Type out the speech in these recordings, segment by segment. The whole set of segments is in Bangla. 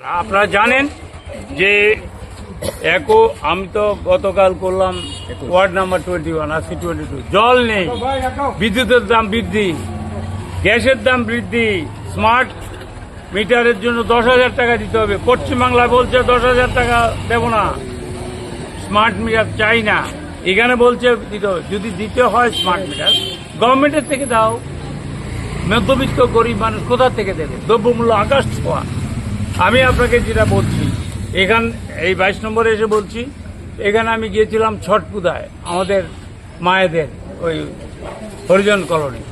আপনারা জানেন যে একো আমি তো গতকাল করলাম ওয়ার্ড নাম্বার টোয়েন্টি ওয়ান আশি টোয়েন্টি টু জল নেই বিদ্যুতের দাম বৃদ্ধি গ্যাসের দাম বৃদ্ধি স্মার্ট মিটারের জন্য দশ হাজার টাকা দিতে হবে। পশ্চিমবাংলায় বলছে দশ হাজার টাকা দেব না। স্মার্ট মিটার চাই না। এখানে বলছে দিতে। যদি দিতে হয় স্মার্ট মিটার গভর্নমেন্টের থেকে দাও। মধ্যবিত্ত গরিব মানুষ কোথা থেকে দেবে? দ্রব্যমূল্য আকাশ ছোঁয়া। আমি আপনাকে যেটা বলছি, এখান, এই বাইশ নম্বরে এসে বলছি, এখানে আমি গিয়েছিলাম ছট পূজায় আমাদের মায়েদের ওই হরিজন কলোনি।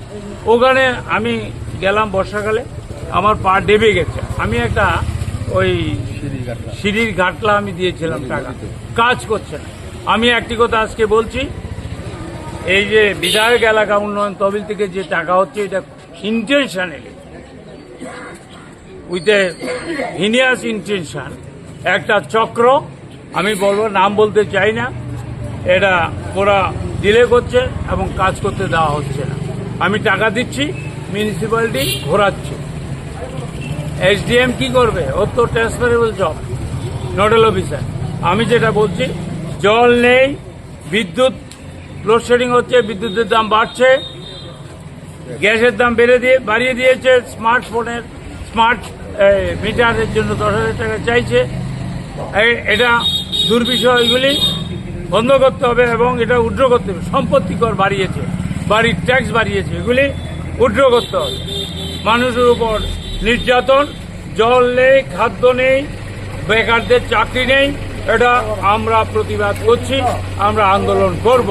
ওখানে আমি গেলাম বর্ষাকালে, আমার পা ডেবে গেছে। আমি একটা ওই সিঁড়ির ঘাটলা আমি দিয়েছিলাম টাকা। কাজ করছে না। আমি একটি কথা আজকে বলছি, এই যে বিধায়ক এলাকা উন্নয়ন তহবিল থেকে যে টাকা হচ্ছে, এটা intentionally with a heinous intention একটা চক্র, আমি বলব নাম বলতে চাই না। এটা ওরা ডিলে করছে এবং কাজ করতে দেওয়া হচ্ছে না। আমি টাকা দিচ্ছি মিউনিসিপ্যালিটি ঘোরাচ্ছে। এসডিএম কি করবে? ওর তো ট্রান্সফারেবল জব নোডাল অফিসার আমি যেটা বলছি, জল নেই, বিদ্যুৎ লোডশেডিং হচ্ছে, বিদ্যুতের দাম বাড়ছে, গ্যাসের দাম বেড়ে দিয়ে বাড়িয়ে দিয়েছে স্মার্টফোনের স্মার্ট মিটারের জন্য দশ হাজার টাকা চাইছে। এটা দুর্বিষয়গুলি বন্ধ করতে হবে এবং এটা উড্র করতে হবে। সম্পত্তি কর বাড়িয়েছে, বাড়ির ট্যাক্স বাড়িয়েছে, এগুলি উড্র করতে হবে। মানুষের উপর নির্যাতন, জল নেই, খাদ্য নেই, বেকারদের চাকরি নেই, এটা আমরা প্রতিবাদ করছি, আমরা আন্দোলন করব।